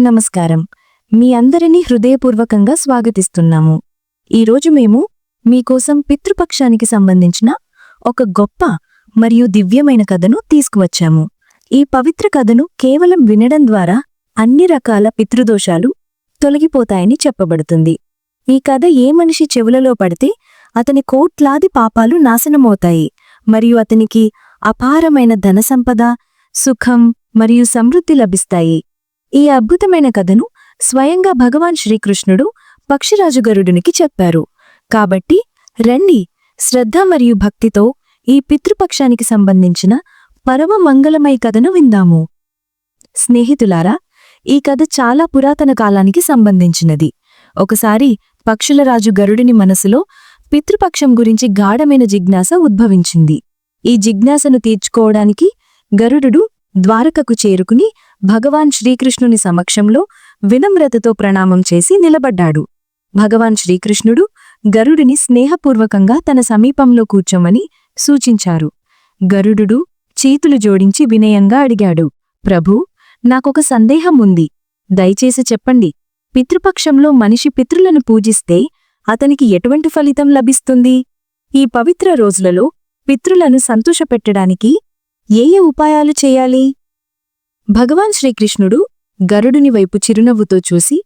నమస్కారం. మీ అందరినీ హృదయపూర్వకంగా స్వాగతిస్తున్నాము. ఈరోజు మేము మీకోసం పితృపక్షానికి సంబంధించిన ఒక గొప్ప మరియు దివ్యమైన కథను తీసుకువచ్చాము. ఈ పవిత్ర కథను కేవలం వినడం ద్వారా అన్ని రకాల పితృదోషాలు తొలగిపోతాయని చెప్పబడుతుంది. ఈ కథ ఏ మనిషి చెవులలో పడితే అతని కోట్లాది పాపాలు నాశనమవుతాయి. మరియు అతనికి అపారమైన ధనసంపద సుఖం మరియు సమృద్ధి లభిస్తాయి. ఈ అద్భుతమైన కథను స్వయంగా భగవాన్ శ్రీకృష్ణుడు పక్షిరాజుగరుడునికి చెప్పారు. కాబట్టి రండి శ్రద్ధ మరియు భక్తితో ఈ పితృపక్షానికి సంబంధించిన పరమ మంగళమయ కథను విందాము. స్నేహితులారా ఈ కథ చాలా పురాతన కాలానికి సంబంధించినది. ఒకసారి పక్షులరాజు గరుడిని మనసులో పితృపక్షం గురించి గాఢమైన జిజ్ఞాస ఉద్భవించింది. ఈ జిజ్ఞాసను తీర్చుకోవడానికి గరుడు ద్వారకకు చేరుకుని భగవాన్ శ్రీకృష్ణుని సమక్షంలో వినమ్రతతో ప్రణామం చేసి నిలబడ్డాడు. భగవాన్ శ్రీకృష్ణుడు గరుడిని స్నేహపూర్వకంగా తన సమీపంలో కూర్చోమని సూచించారు. గరుడు చేతులు జోడించి వినయంగా అడిగాడు ప్రభూ నాకొక సందేహం ఉంది. దయచేసి చెప్పండి పితృపక్షంలో మనిషి పితృలను పూజిస్తే అతనికి ఎటువంటి ఫలితం లభిస్తుంది? ఈ పవిత్ర రోజులలో పితృలను సంతోషపెట్టడానికి ఏ ఏ ఉపాయాలు చేయాలి? భగవాన్ శ్రీకృష్ణుడు గరుడుని వైపు చిరునవ్వుతో చూసి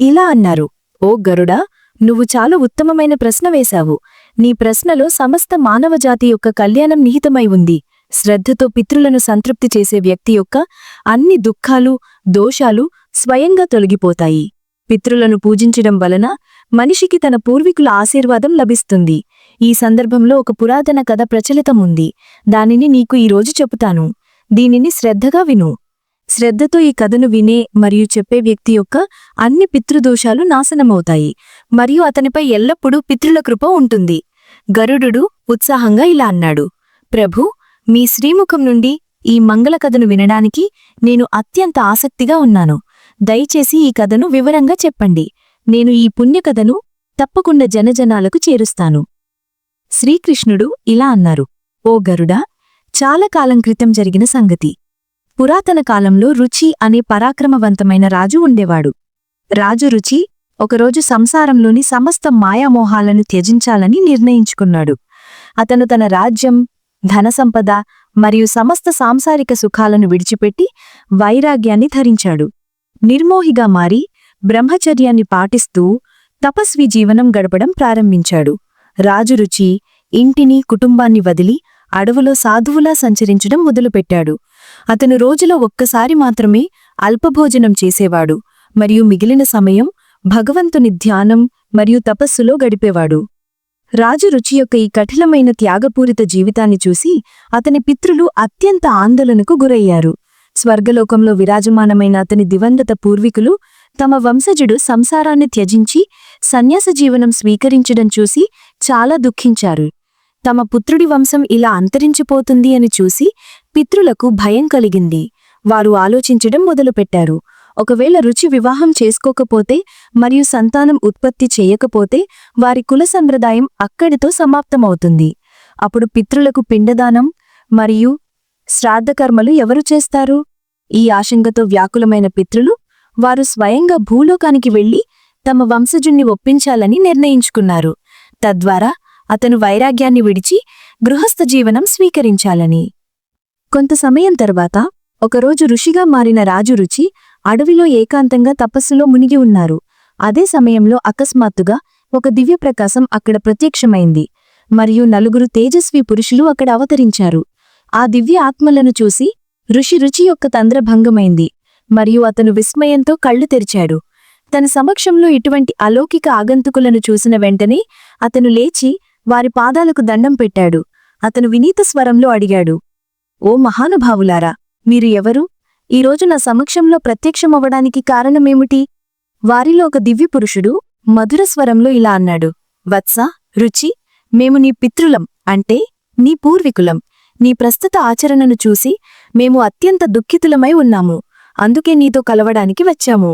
ఇలా అన్నారు ఓ గరుడా నువ్వు చాలా ఉత్తమమైన ప్రశ్న వేశావు. నీ ప్రశ్నలో సమస్త మానవజాతి యొక్క కళ్యాణం నిహితమై ఉంది. శ్రద్ధతో పితృలను సంతృప్తి చేసే వ్యక్తి యొక్క అన్ని దుఃఖాలు దోషాలు స్వయంగా తొలగిపోతాయి. పితృలను పూజించడం వలన మనిషికి తన పూర్వీకుల ఆశీర్వాదం లభిస్తుంది. ఈ సందర్భంలో ఒక పురాతన కథ ప్రచలితముంది. దానిని నీకు ఈరోజు చెబుతాను దీనిని శ్రద్ధగా విను. శ్రద్ధతో ఈ కథను వినే మరియు చెప్పే వ్యక్తి యొక్క అన్ని పితృదోషాలు నాశనమవుతాయి. మరియు అతనిపై ఎల్లప్పుడూ పితృల కృప ఉంటుంది. గరుడు ఉత్సాహంగా ఇలా అన్నాడు. ప్రభు మీ శ్రీముఖం నుండి ఈ మంగళ కథను వినడానికి నేను అత్యంత ఆసక్తిగా ఉన్నాను. దయచేసి ఈ కథను వివరంగా చెప్పండి. నేను ఈ పుణ్యకథను తప్పకుండా జనజనాలకు చేరుస్తాను. శ్రీకృష్ణుడు ఇలా అన్నారు. ఓ గరుడా చాలా కాలం క్రితం జరిగిన సంగతి. పురాతన కాలంలో రుచి అనే పరాక్రమవంతమైన రాజు ఉండేవాడు. రాజు రుచి ఒకరోజు సంసారంలోని సమస్త మాయామోహాలను త్యజించాలని నిర్ణయించుకున్నాడు. అతను తన రాజ్యం ధనసంపద మరియు సమస్త సాంసారిక సుఖాలను విడిచిపెట్టి వైరాగ్యాన్ని ధరించాడు. నిర్మోహిగా మారి బ్రహ్మచర్యాన్ని పాటిస్తూ తపస్వి జీవనం గడపడం ప్రారంభించాడు. రాజు రుచి ఇంటిని కుటుంబాన్ని వదిలి అడవులో సాధువులా సంచరించడం మొదలుపెట్టాడు. అతను రోజులో ఒక్కసారి మాత్రమే అల్పభోజనం చేసేవాడు మరియు మిగిలిన సమయం భగవంతుని ధ్యానం మరియు తపస్సులో గడిపేవాడు. రాజు రుచి యొక్క ఈ కఠినమైన త్యాగపూరిత జీవితాన్ని చూసి అతని పితృలు అత్యంత ఆందోళనకు గురయ్యారు. స్వర్గలోకంలో విరాజమానమైన అతని దివంగత పూర్వీకులు తమ వంశజుడు సంసారాన్ని త్యజించి సన్యాస జీవనం స్వీకరించడం చూసి చాలా దుఃఖించారు. తమ పుత్రుడి వంశం ఇలా అంతరించిపోతుంది అని చూసి పితృలకు భయం కలిగింది. వారు ఆలోచించడం మొదలుపెట్టారు. ఒకవేళ రుచి వివాహం చేసుకోకపోతే మరియు సంతానం ఉత్పత్తి చేయకపోతే వారి కుల సంప్రదాయం అక్కడితో సమాప్తమవుతుంది. అప్పుడు పితృలకు పిండదానం మరియు శ్రాద్ధకర్మలు ఎవరు చేస్తారు? ఈ ఆశంకతో వ్యాకులమైన పితృలు వారు స్వయంగా భూలోకానికి వెళ్ళి తమ వంశజుణ్ణి ఒప్పించాలని నిర్ణయించుకున్నారు. తద్వారా అతను వైరాగ్యాన్ని విడిచి గృహస్థ జీవనం స్వీకరించాలని. కొంత సమయం తర్వాత ఒకరోజు ఋషిగా మారిన రాజు రుచి అడవిలో ఏకాంతంగా తపస్సులో మునిగి ఉన్నారు. అదే సమయంలో అకస్మాత్తుగా ఒక దివ్యప్రకాశం అక్కడ ప్రత్యక్షమైంది. మరియు నలుగురు తేజస్వి పురుషులు అక్కడ అవతరించారు. ఆ దివ్య ఆత్మలను చూసి ఋషి రుచి యొక్క తంద్రభంగమైంది మరియు అతను విస్మయంతో కళ్ళు తెరిచాడు. తన సమక్షంలో ఇటువంటి అలౌకిక ఆగంతుకులను చూసిన వెంటనే అతను లేచి వారి పాదాలకు దండం పెట్టాడు. అతను వినీత స్వరంలో అడిగాడు ఓ మహానుభావులారా మీరు ఎవరు? ఈరోజు నా సమక్షంలో ప్రత్యక్షమవ్వడానికి కారణమేమిటి? వారిలో ఒక దివ్యపురుషుడు మధుర స్వరంలో ఇలా అన్నాడు వత్స రుచి మేము నీ పితృలం అంటే నీ పూర్వీకులం. నీ ప్రస్తుత ఆచరణను చూసి మేము అత్యంత దుఃఖితులమై ఉన్నాము. అందుకే నీతో కలవడానికి వచ్చాము.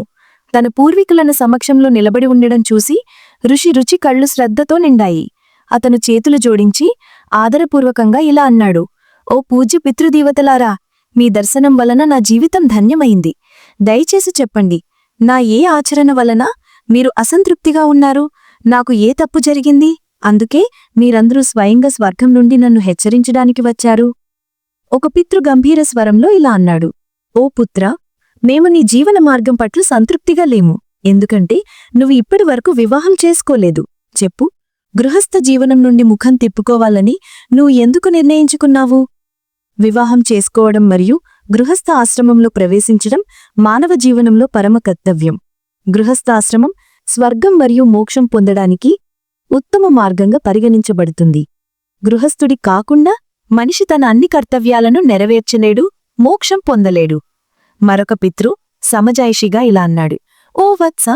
తన పూర్వీకులను సమక్షంలో నిలబడి ఉండడం చూసి ఋషి రుచి కళ్ళు శ్రద్ధతో నిండాయి. అతను చేతులు జోడించి ఆదరపూర్వకంగా ఇలా అన్నాడు ఓ పూజ్య పితృదేవతలారా మీ దర్శనం వలన నా జీవితం ధన్యమైంది. దయచేసి చెప్పండి నా ఏ ఆచరణ వలన మీరు అసంతృప్తిగా ఉన్నారు? నాకు ఏ తప్పు జరిగింది? అందుకే మీరందరూ స్వయంగా స్వర్గం నుండి నన్ను హెచ్చరించడానికి వచ్చారు. ఒక పితృ గంభీర స్వరంలో ఇలా అన్నాడు. ఓ పుత్ర మేము నీ జీవన మార్గం పట్ల సంతృప్తిగా లేము. ఎందుకంటే నువ్వు ఇప్పటి వరకు వివాహం చేసుకోలేదు. చెప్పు గృహస్థ జీవనం నుండి ముఖం తిప్పుకోవాలని నువ్వు ఎందుకు నిర్ణయించుకున్నావు? వివాహం చేసుకోవడం మరియు గృహస్థ ఆశ్రమంలో ప్రవేశించడం మానవ జీవనంలో పరమ కర్తవ్యం. గృహస్థ ఆశ్రమం స్వర్గం మరియు మోక్షం పొందడానికి ఉత్తమ మార్గంగా పరిగణించబడుతుంది. గృహస్థుడి కాకుండా మనిషి తన అన్ని కర్తవ్యాలను నెరవేర్చలేడు మోక్షం పొందలేడు. మరొక పితృ సమజాయిషిగా ఇలా అన్నాడు. ఓ వత్స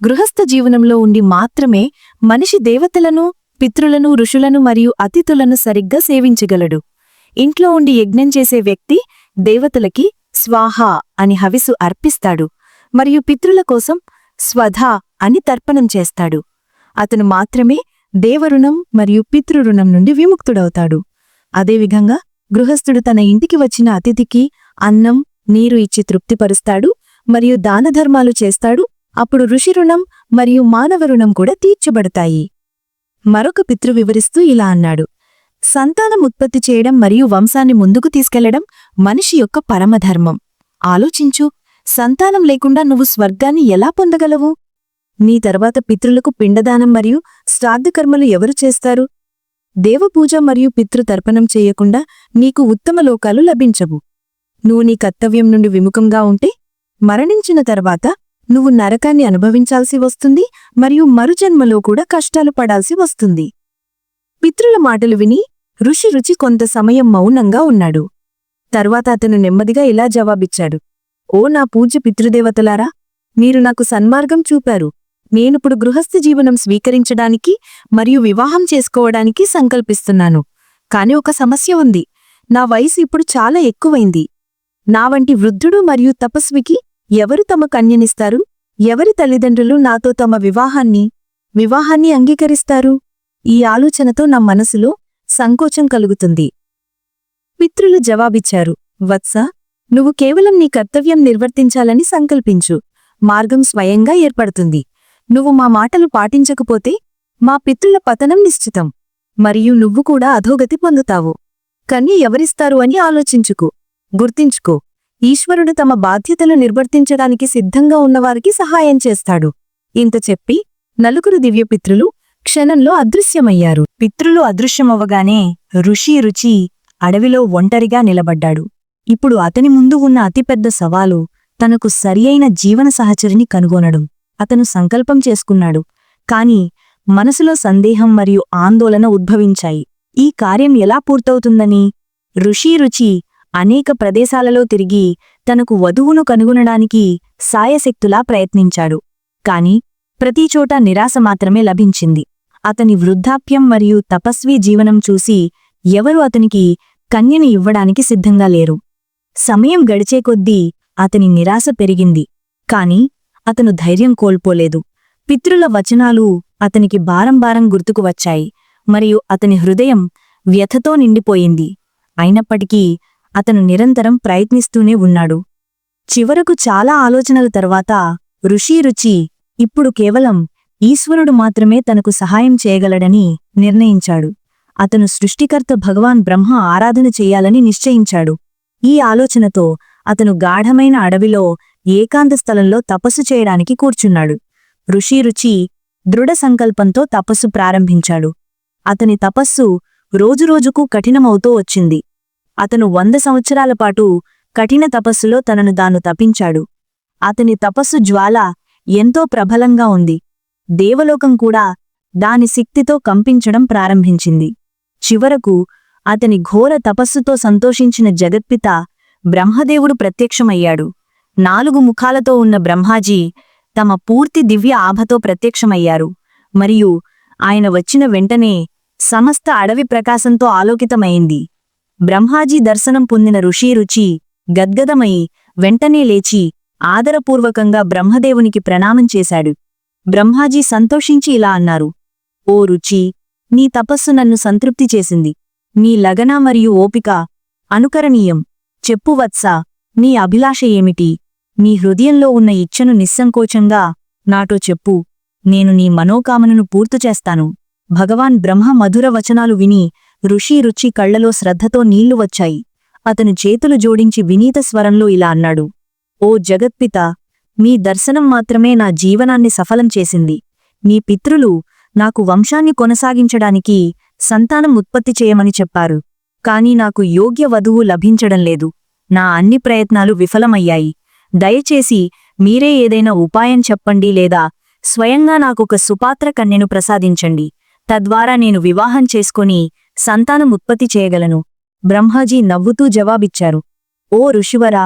గృహస్థ జీవనంలో ఉండి మాత్రమే మనిషి దేవతలను పితృలను ఋషులను మరియు అతిథులను సరిగ్గా సేవించగలడు. ఇంట్లో ఉండి యజ్ఞం చేసే వ్యక్తి దేవతలకి స్వాహా అని హవిసు అర్పిస్తాడు. మరియు పితృల కోసం స్వధా అని తర్పణం చేస్తాడు. అతను మాత్రమే దేవరుణం మరియు పితృరుణం నుండి విముక్తుడవుతాడు. అదేవిధంగా గృహస్థుడు తన ఇంటికి వచ్చిన అతిథికి అన్నం నీరు ఇచ్చి తృప్తిపరుస్తాడు మరియు దానధర్మాలు చేస్తాడు. అప్పుడు ఋషి రుణం మరియు మానవ రుణం కూడా తీర్చబడతాయి. మరొక పితృ వివరిస్తూ ఇలా అన్నాడు. సంతానం ఉత్పత్తి చేయడం మరియు వంశాన్ని ముందుకు తీసుకెళ్ళడం మనిషి యొక్క పరమధర్మం. ఆలోచించు సంతానం లేకుండా నువ్వు స్వర్గాన్ని ఎలా పొందగలవు? నీ తర్వాత పితృలకు పిండదానం మరియు శ్రాద్ధకర్మలు ఎవరు చేస్తారు? దేవపూజ మరియు పితృతర్పణం చేయకుండా నీకు ఉత్తమ లోకాలు లభించవు. నువ్వు నీ కర్తవ్యం నుండి విముఖంగా ఉంటే మరణించిన తర్వాత నువ్వు నరకాన్ని అనుభవించాల్సి వస్తుంది మరియు మరుజన్మలో కూడా కష్టాలు పడాల్సి వస్తుంది. పితృల మాటలు విని ఋషి రుచి కొంత సమయం మౌనంగా ఉన్నాడు. తర్వాత అతను నెమ్మదిగా ఇలా జవాబిచ్చాడు. ఓ నా పూజ్య పితృదేవతలారా మీరు నాకు సన్మార్గం చూపారు. నేనిప్పుడు గృహస్థ జీవనం స్వీకరించడానికి మరియు వివాహం చేసుకోవడానికి సంకల్పిస్తున్నాను. కాని ఒక సమస్య ఉంది. నా వయసు ఇప్పుడు చాలా ఎక్కువైంది. నా వంటి వృద్ధుడు మరియు తపస్వికి ఎవరు తమ కన్యనిస్తారు? ఎవరి తల్లిదండ్రులు నాతో తమ వివాహాన్ని వివాహాన్ని అంగీకరిస్తారు? ఈ ఆలోచనతో నా మనసులో సంకోచం కలుగుతుంది. పిత్రులు జవాబిచ్చారు. వత్స నువ్వు కేవలం నీ కర్తవ్యం నిర్వర్తించాలని సంకల్పించు. మార్గం స్వయంగా ఏర్పడుతుంది. నువ్వు మా మాటలు పాటించకపోతే మా పితృల పతనం నిశ్చితం. మరియు నువ్వు కూడా అధోగతి పొందుతావు. కన్య ఎవరిస్తారు అని ఆలోచించుకు. గుర్తించుకో. ఈశ్వరుడు తమ బాధ్యతలు నిర్వర్తించడానికి సిద్ధంగా ఉన్నవారికి సహాయం చేస్తాడు. ఇంత చెప్పి నలుగురు దివ్యపితృలు క్షణంలో అదృశ్యమయ్యారు. పితృలు అదృశ్యమవ్వగానే ఋషి రుచి అడవిలో ఒంటరిగా నిలబడ్డాడు. ఇప్పుడు అతని ముందు ఉన్న అతిపెద్ద సవాలు తనకు సరియైన జీవన సహచరిని కనుగొనడం. అతను సంకల్పం చేసుకున్నాడు. కాని మనసులో సందేహం మరియు ఆందోళన ఉద్భవించాయి. ఈ కార్యం ఎలా పూర్తవుతుందని? ఋషి రుచి అనేక ప్రదేశాలలో తిరిగి తనకు వధువును కనుగొనడానికి సాయశక్తులా ప్రయత్నించాడు. కాని ప్రతిచోటా నిరాశ మాత్రమే లభించింది. అతని వృద్ధాప్యం మరియు తపస్వీ జీవనం చూసి ఎవరు అతనికి కన్యని ఇవ్వడానికి సిద్ధంగా లేరు. సమయం గడిచే కొద్దీ అతని నిరాశ పెరిగింది. కాని అతను ధైర్యం కోల్పోలేదు. పితృల వచనాలు అతనికి బారంబారం గుర్తుకు వచ్చాయి. మరియు అతని హృదయం వ్యథతో నిండిపోయింది. అయినప్పటికీ అతను నిరంతరం ప్రయత్నిస్తూనే ఉన్నాడు. చివరకు చాలా ఆలోచనల తర్వాత ఋషి రుచి ఇప్పుడు కేవలం ఈశ్వరుడు మాత్రమే తనకు సహాయం చేయగలడని నిర్ణయించాడు. అతను సృష్టికర్త భగవాన్ బ్రహ్మ ఆరాధన చేయాలని నిశ్చయించాడు. ఈ ఆలోచనతో అతను గాఢమైన అడవిలో ఏకాంత స్థలంలో తపస్సు చేయడానికి కూర్చున్నాడు. ఋషి రుచి దృఢ సంకల్పంతో తపస్సు ప్రారంభించాడు. అతని తపస్సు రోజురోజుకు కఠినమవుతూ వచ్చింది. అతను వంద సంవత్సరాల పాటు కఠిన తపస్సులో తనను దాను తపించాడు అతని తపస్సు జ్వాల ఎంతో ప్రబలంగా ఉంది. దేవలోకం కూడా దాని శక్తితో కంపించడం ప్రారంభించింది. చివరకు అతని ఘోర తపస్సుతో సంతోషించిన జగత్పిత బ్రహ్మదేవుడు ప్రత్యక్షమయ్యాడు. నాలుగు ముఖాలతో ఉన్న బ్రహ్మాజీ తమ పూర్తి దివ్య ఆభతో ప్రత్యక్షమయ్యారు. మరియు ఆయన వచ్చిన వెంటనే సమస్త అడవి ప్రకాశంతో ఆలోకితమైంది. బ్రహ్మాజీ దర్శనం పొందిన ఋషి రుచి గద్గదమై వెంటనే లేచి ఆదరపూర్వకంగా బ్రహ్మదేవునికి ప్రణామం చేశాడు. బ్రహ్మాజీ సంతోషించి ఇలా అన్నారు. ఓ రుచి నీ తపస్సు నన్ను సంతృప్తి చేసింది. నీ లగన మరియు ఓపిక అనుకరణీయం. చెప్పు వత్స నీ అభిలాష ఏమిటి? నీ హృదయంలో ఉన్న ఇచ్చను నిస్సంకోచంగా నాటో చెప్పు. నేను నీ మనోకామనను పూర్తు చేస్తాను. భగవాన్ బ్రహ్మ మధుర వచనాలు విని ఋషి రుచి కళ్ళలో శ్రద్ధతో నీళ్ళు వచ్చాయి. అతను చేతులు జోడించి వినీత స్వరంలో ఇలా అన్నాడు. ఓ జగత్పిత మీ దర్శనం మాత్రమే నా జీవనాన్ని సఫలం చేసింది. మీ పితృలు నాకు వంశాన్ని కొనసాగించడానికి సంతానం ఉత్పత్తి చేయమని చెప్పారు. కాని నాకు యోగ్య వధువు లభించడం లేదు. నా అన్ని ప్రయత్నాలు విఫలమయ్యాయి. దయచేసి మీరే ఏదైనా ఉపాయం చెప్పండి లేదా స్వయంగా నాకొక సుపాత్ర కన్యను ప్రసాదించండి. తద్వారా నేను వివాహం చేసుకొని సంతానం ఉత్పత్తి చేయగలను. బ్రహ్మాజీ నవ్వుతూ జవాబిచ్చారు. ఓ ఋషివరా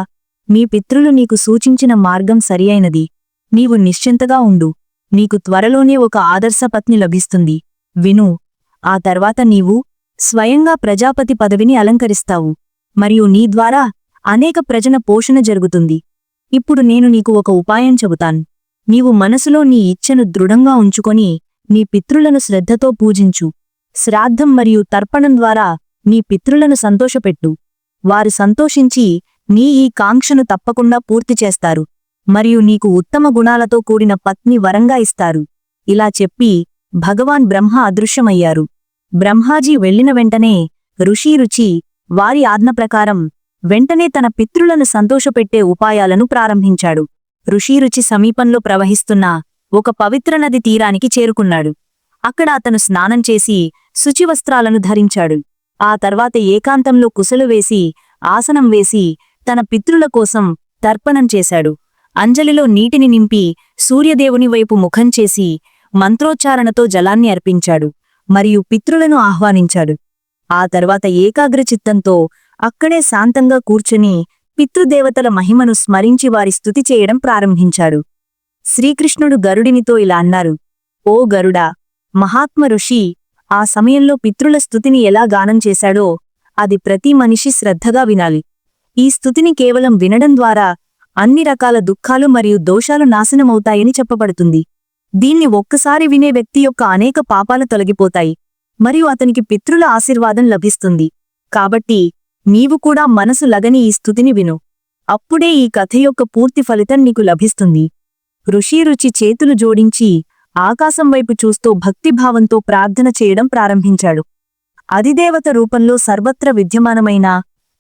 మీ పితృలు నీకు సూచించిన మార్గం సరియైనది. నీవు నిశ్చింతగా ఉండు. నీకు త్వరలోనే ఒక ఆదర్శపత్ని లభిస్తుంది. విను ఆ తర్వాత నీవు స్వయంగా ప్రజాపతి పదవిని అలంకరిస్తావు. మరియు నీ ద్వారా అనేక ప్రజన పోషణ జరుగుతుంది. ఇప్పుడు నేను నీకు ఒక ఉపాయం చెబుతాను. నీవు మనసులో నీ ఇచ్ఛను దృఢంగా ఉంచుకొని నీ పితృలను శ్రద్ధతో పూజించు. శ్రాద్ధం మరియు తర్పణం ద్వారా నీ పితృలను సంతోషపెట్టు. వారు సంతోషించి నీ ఈ కాంక్షను తప్పకుండా పూర్తి చేస్తారు. మరియు నీకు ఉత్తమ గుణాలతో కూడిన పత్ని వరంగా ఇస్తారు. ఇలా చెప్పి భగవాన్ బ్రహ్మ అదృశ్యమయ్యారు. బ్రహ్మాజీ వెళ్ళిన వెంటనే ఋషి రుచి వారి ఆజ్ఞ ప్రకారం వెంటనే తన పితృలను సంతోషపెట్టే ఉపాయాలను ప్రారంభించాడు. ఋషిరుచి సమీపంలో ప్రవహిస్తున్న ఒక పవిత్ర నది తీరానికి చేరుకున్నాడు. అక్కడ అతను స్నానం చేసి శుచివస్త్రాలను ధరించాడు. ఆ తర్వాత ఏకాంతంలో కుసలు వేసి ఆసనం వేసి తన పితృల కోసం తర్పణం చేశాడు. అంజలిలో నీటిని నింపి సూర్యదేవుని వైపు ముఖం చేసి మంత్రోచ్చారణతో జలాన్ని అర్పించాడు మరియు పితృలను ఆహ్వానించాడు. ఆ తర్వాత ఏకాగ్రచిత్తంతో అక్కడే శాంతంగా కూర్చుని పితృదేవతల మహిమను స్మరించి వారి స్థుతి చేయడం ప్రారంభించాడు. శ్రీకృష్ణుడు గరుడినితో ఇలా అన్నారు ఓ గరుడా మహాత్మ ఋషి ఆ సమయంలో పితృల స్థుతిని ఎలా గానం చేశాడో అది ప్రతి మనిషి శ్రద్ధగా వినాలి. ఈ స్థుతిని కేవలం వినడం ద్వారా అన్ని రకాల దుఃఖాలు మరియు దోషాలు నాశనమవుతాయని చెప్పబడుతుంది. దీన్ని ఒక్కసారి వినే వ్యక్తి యొక్క అనేక పాపాలు తొలగిపోతాయి మరియు అతనికి పితృల ఆశీర్వాదం లభిస్తుంది. కాబట్టి నీవు కూడా మనసు లగని ఈ స్థుతిని విను. అప్పుడే ఈ కథ యొక్క పూర్తి ఫలితం నీకు లభిస్తుంది. ఋషి రుచి చేతులు జోడించి ఆకాశం వైపు చూస్తూ భక్తిభావంతో ప్రార్థన చేయడం ప్రారంభించాడు. అధిదేవత రూపంలో సర్వత్ర విద్యమానమైన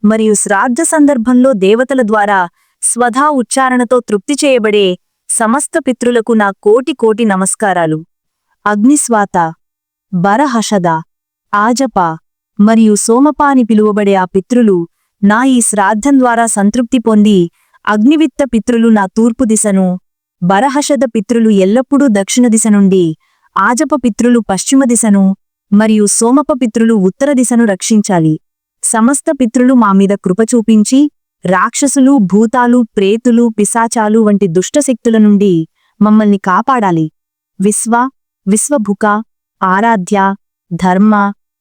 మరియు శ్రాద్ధ సందర్భంలో దేవతల ద్వారా స్వధా ఉచ్చారణతో తృప్తి చేయబడే సమస్త పితృలకు నా కోటి కోటి నమస్కారాలు. అగ్నిస్వాత. బరహషద ఆజప. మరియు సోమప అని పిలువబడే ఆ పితృలు నా ఈ శ్రాద్ధం ద్వారా సంతృప్తి పొంది అగ్నివిత్త పితృలు నా తూర్పు దిశను బరహషద పితృలు ఎల్లప్పుడూ దక్షిణ దిశ నుండి ఆజప పితృలు పశ్చిమ దిశను మరియు సోమప పితృలు ఉత్తర దిశను రక్షించాలి. సమస్త పితృలు మా మీద కృప చూపించి రాక్షసులు భూతాలు ప్రేతులు పిశాచాలు వంటి దుష్టశక్తుల నుండి మమ్మల్ని కాపాడాలి. విశ్వ విశ్వభుక ఆరాధ్య ధర్మ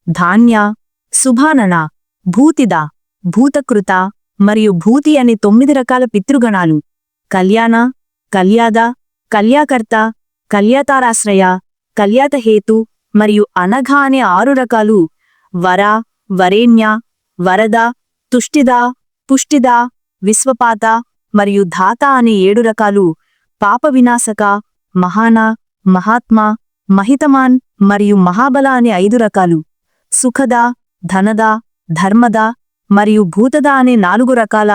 ధాన్య శుభానన భూతిద భూతకృత మరియు భూతి అనే తొమ్మిది రకాల పితృగణాలు. కళ్యాణ కళ్యాద కళ్యాకర్త కళ్యాతారాశ్రయ కళ్యాతహేతు మరియు అనఘ అనే ఆరు రకాలు వర వరేణ్య వరద తుష్టిద పుష్టిద విశ్వపాత మరియు ధాత అనే ఏడు రకాలు పాప వినాశక మహాన మహాత్మ మహితమాన్ మరియు మహాబల అనే ఐదు రకాలు. సుఖద ధనద ధర్మద మరియు భూతద అనే నాలుగు రకాల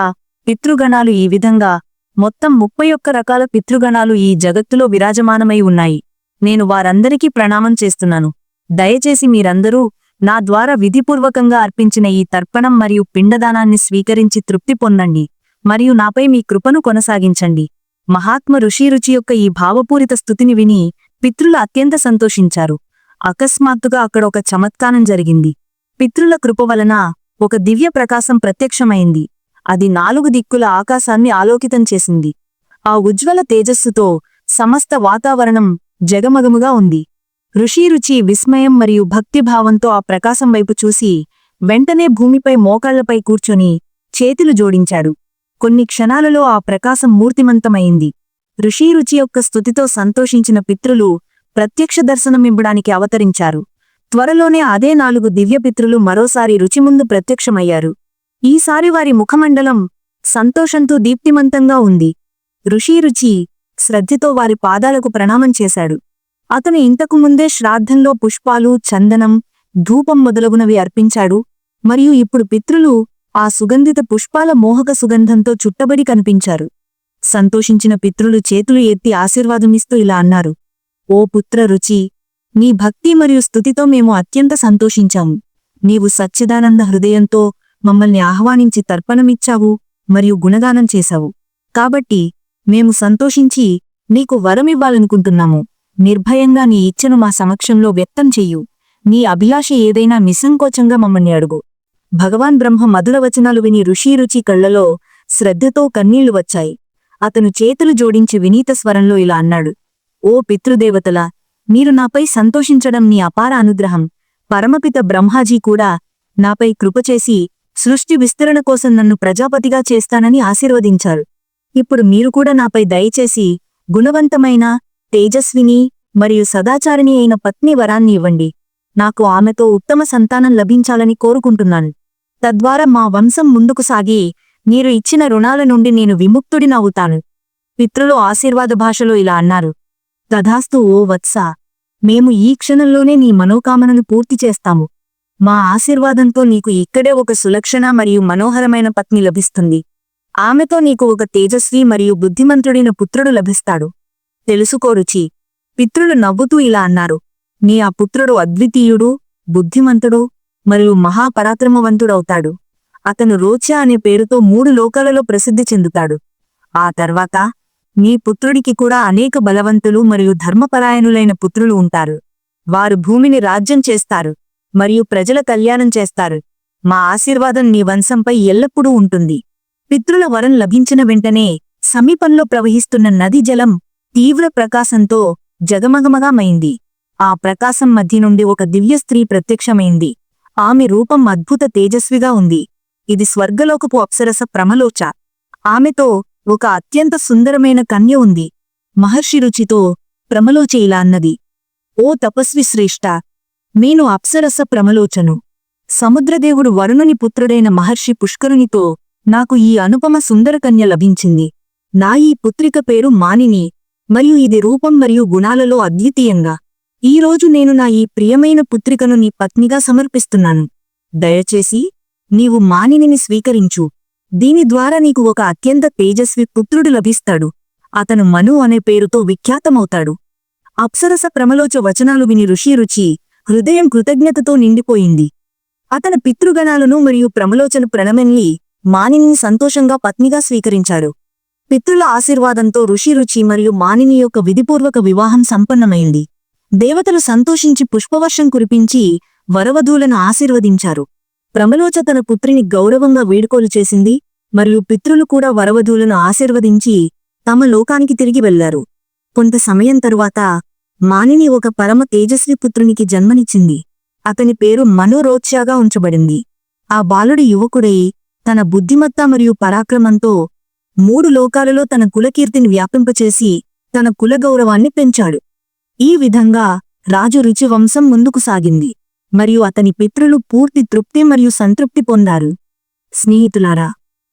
పితృగణాలు ఈ విధంగా మొత్తం ముప్పై ఒక్క రకాల పితృగణాలు ఈ జగత్తులో విరాజమానమై ఉన్నాయి. నేను వారందరికీ ప్రణామం చేస్తున్నాను. దయచేసి మీరందరూ నా ద్వారా విధిపూర్వకంగా అర్పించిన ఈ తర్పణం మరియు పిండదానాన్ని స్వీకరించి తృప్తి పొందండి మరియు నాపై మీ కృపను కొనసాగించండి. మహాత్మ ఋషి రుచి యొక్క ఈ భావపూరిత స్థుతిని విని పితృలు అత్యంత సంతోషించారు. అకస్మాత్తుగా అక్కడ ఒక చమత్కారం జరిగింది. పితృల కృప వలన ఒక దివ్య ప్రకాశం ప్రత్యక్షమైంది. అది నాలుగు దిక్కుల ఆకాశాన్ని ఆలోకితం చేసింది. ఆ ఉజ్వల తేజస్సుతో సమస్త వాతావరణం జగమగముగా ఉంది. ఋషి రుచి విస్మయం మరియు భక్తిభావంతో ఆ ప్రకాశం వైపు చూసి వెంటనే భూమిపై మోకాళ్ళపై కూర్చొని చేతులు జోడించాడు. కొన్ని క్షణాలలో ఆ ప్రకాశం మూర్తిమంతమైంది. ఋషి రుచి యొక్క స్థుతితో సంతోషించిన పితృలు ప్రత్యక్ష దర్శనమివ్వడానికి అవతరించారు. త్వరలోనే అదే నాలుగు దివ్యపిత్రులు మరోసారి రుచి ముందు ప్రత్యక్షమయ్యారు ఈసారి వారి ముఖమండలం సంతోషంతో దీప్తిమంతంగా ఉంది. ఋషి రుచి శ్రద్ధతో వారి పాదాలకు ప్రణామం చేశాడు. అతను ఇంతకు ముందే శ్రాద్ధంలో పుష్పాలు చందనం ధూపం మొదలగునవి అర్పించాడు. మరియు ఇప్పుడు పితృలు ఆ సుగంధిత పుష్పాల మోహక సుగంధంతో చుట్టబడి కనిపించారు. సంతోషించిన పితృలు చేతులు ఎత్తి ఆశీర్వాదమిస్తూ ఇలా అన్నారు. ఓ పుత్ర రుచి నీ భక్తి మరియు స్తుతితో మేము అత్యంత సంతోషించాము. నీవు సచ్చిదానంద హృదయంతో మమ్మల్ని ఆహ్వానించి తర్పణమిచ్చావు మరియు గుణగానం చేశావు. కాబట్టి మేము సంతోషించి నీకు వరమివ్వాలనుకుంటున్నాము. నిర్భయంగా నీ ఇచ్చను మా సమక్షంలో వ్యక్తం చెయ్యు నీ అభిలాష ఏదైనా నిస్సంకోచంగా మమ్మల్ని అడుగు. భగవాన్ బ్రహ్మ మధుర వచనాలు విని ఋషి రుచి కళ్ళలో శ్రద్ధతో కన్నీళ్ళు వచ్చాయి. అతను చేతులు జోడించి వినీత స్వరంలో ఇలా అన్నాడు. ఓ పితృదేవతలా మీరు నాపై సంతోషించడం నీ అపార అనుగ్రహం. పరమపిత బ్రహ్మాజీ కూడా నాపై కృపచేసి సృష్టి విస్తరణ కోసం నన్ను ప్రజాపతిగా చేస్తానని ఆశీర్వదించారు. ఇప్పుడు మీరు కూడా నాపై దయచేసి గుణవంతమైన తేజస్విని మరియు సదాచారిణి అయిన పత్ని వరాన్ని ఇవ్వండి. నాకు ఆమెతో ఉత్తమ సంతానం లభించాలని కోరుకుంటున్నాను. తద్వారా మా వంశం ముందుకు సాగి మీరు ఇచ్చిన రుణాల నుండి నేను విముక్తుడినవుతాను. పితృలు ఆశీర్వాద భాషలో ఇలా అన్నారు. తథాస్తు ఓ వత్స! మేము ఈ క్షణంలోనే నీ మనోకామనను పూర్తి చేస్తాము. మా ఆశీర్వాదంతో నీకు ఇక్కడే ఒక సులక్షణ మరియు మనోహరమైన పత్ని లభిస్తుంది. ఆమెతో నీకు ఒక తేజస్వి మరియు బుద్ధిమంతుడైన పుత్రుడు లభిస్తాడు. తెలుసుకోరుచి పితృలు నవ్వుతూ ఇలా అన్నారు. నీ ఆ పుత్రుడు అద్వితీయుడు బుద్ధిమంతుడు మరియు మహాపరాక్రమవంతుడవుతాడు. అతను రోచా అనే పేరుతో మూడు లోకాలలో ప్రసిద్ధి చెందుతాడు. ఆ తర్వాత నీ పుత్రుడికి కూడా అనేక బలవంతులు మరియు ధర్మపరాయణులైన పుత్రులు ఉంటారు. వారు భూమిని రాజ్యం చేస్తారు మరియు ప్రజల కళ్యాణం చేస్తారు. మా ఆశీర్వాదం నీ వంశంపై ఎల్లప్పుడూ ఉంటుంది. పితృల వరం లభించిన వెంటనే సమీపంలో ప్రవహిస్తున్న నది జలం తీవ్ర ప్రకాశంతో జగమగమగామైంది. ఆ ప్రకాశం మధ్య నుండి ఒక దివ్య స్త్రీ ప్రత్యక్షమైంది. ఆమె రూపం అద్భుత తేజస్విగా ఉంది. ఇది స్వర్గలోకపు అప్సరస ప్రమలోచ. ఆమెతో ఒక అత్యంత సుందరమైన కన్య ఉంది. మహర్షి రుచితో ప్రమలోచ ఇలా అన్నది. ఓ తపస్వి శ్రేష్ఠ నేను అప్సరస ప్రమలోచను. సముద్రదేవుడు వరుణుని పుత్రుడైన మహర్షి పుష్కరునితో నాకు ఈ అనుపమ సుందరకన్య లభించింది. నా ఈ పుత్రిక పేరు మానిని మరియు ఇది రూపం మరియు గుణాలలో అద్వితీయంగా. ఈరోజు నేను నా ఈ ప్రియమైన పుత్రికను నీ పత్నిగా సమర్పిస్తున్నాను. దయచేసి నీవు మానినిని స్వీకరించు. దీని ద్వారా నీకు ఒక అత్యంత తేజస్వి పుత్రుడు లభిస్తాడు. అతను మను అనే పేరుతో విఖ్యాతమవుతాడు. అప్సరస ప్రమలోచ వచనాలు విని ఋషి రుచి హృదయం కృతజ్ఞతతో నిండిపోయింది. అతని పితృగణాలను మరియు ప్రమలోచను ప్రణమెల్లి మానిని సంతోషంగా పత్నిగా స్వీకరించారు. పితృల ఆశీర్వాదంతో ఋషి రుచి మరియు మానిని యొక్క విధిపూర్వక వివాహం సంపన్నమైంది. దేవతలు సంతోషించి పుష్పవర్షం కురిపించి వరవధూలను ఆశీర్వదించారు. ప్రమలోచ తన పుత్రిని గౌరవంగా వేడుకోలు చేసింది మరియు పితృలు కూడా వరవధూలను ఆశీర్వదించి తమ లోకానికి తిరిగి వెళ్ళారు కొంత సమయం తరువాత మానిని ఒక పరమ తేజస్వి పుత్రునికి జన్మనిచ్చింది. అతని పేరు మనోరోచ్యాగా ఉంచబడింది. ఆ బాలుడి యువకుడై తన బుద్ధిమత్త మరియు పరాక్రమంతో మూడు లోకాలలో తన కులకీర్తిని వ్యాపింపచేసి తన కులగౌరవాన్ని పెంచాడు. ఈ విధంగా రాజు రుచి వంశం ముందుకు సాగింది. మరియు అతని పితృలు పూర్తి తృప్తి మరియు సంతృప్తి పొందారు. స్నేహితులారా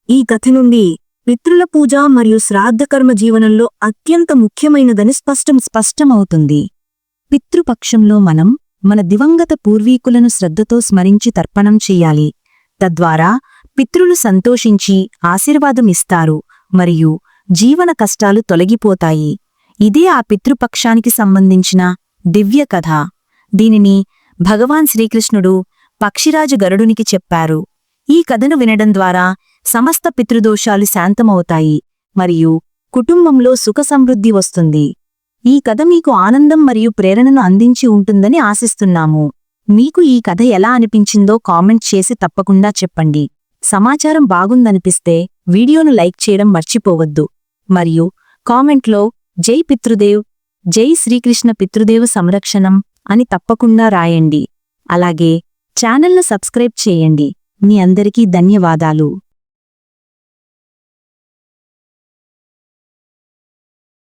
ఈ కథ నుండి పితృల పూజ మరియు శ్రాద్ధకర్మ జీవనంలో అత్యంత ముఖ్యమైనదని స్పష్టం స్పష్టమవుతుంది. పితృపక్షంలో మనం మన దివంగత పూర్వీకులను శ్రద్ధతో స్మరించి తర్పణం చెయ్యాలి తద్వారా పితృలు సంతోషించి ఆశీర్వాదమిస్తారు మరియు జీవన కష్టాలు తొలగిపోతాయి. ఇదే ఆ పితృపక్షానికి సంబంధించిన దివ్య కథ. దీనిని భగవాన్ శ్రీకృష్ణుడు పక్షిరాజు గరుడునికి చెప్పారు. ఈ కథను వినడం ద్వారా సమస్త పితృదోషాలు శాంతమవుతాయి మరియు కుటుంబంలో సుఖ సమృద్ధి వస్తుంది. ఈ కథ మీకు ఆనందం మరియు ప్రేరణను అందించి ఉంటుందని ఆశిస్తున్నాము. మీకు ఈ కథ ఎలా అనిపించిందో కామెంట్ చేసి తప్పకుండా చెప్పండి. సమాచారం బాగుందనిపిస్తే వీడియోను లైక్ చేయడం మర్చిపోవద్దు. మరియు కామెంట్లో జై పితృదేవ్ జై శ్రీకృష్ణ పితృదేవ సంరక్షణం అని తప్పకుండా రాయండి. అలాగే ఛానల్ను సబ్స్క్రైబ్ చేయండి. మీ అందరికీ ధన్యవాదాలు.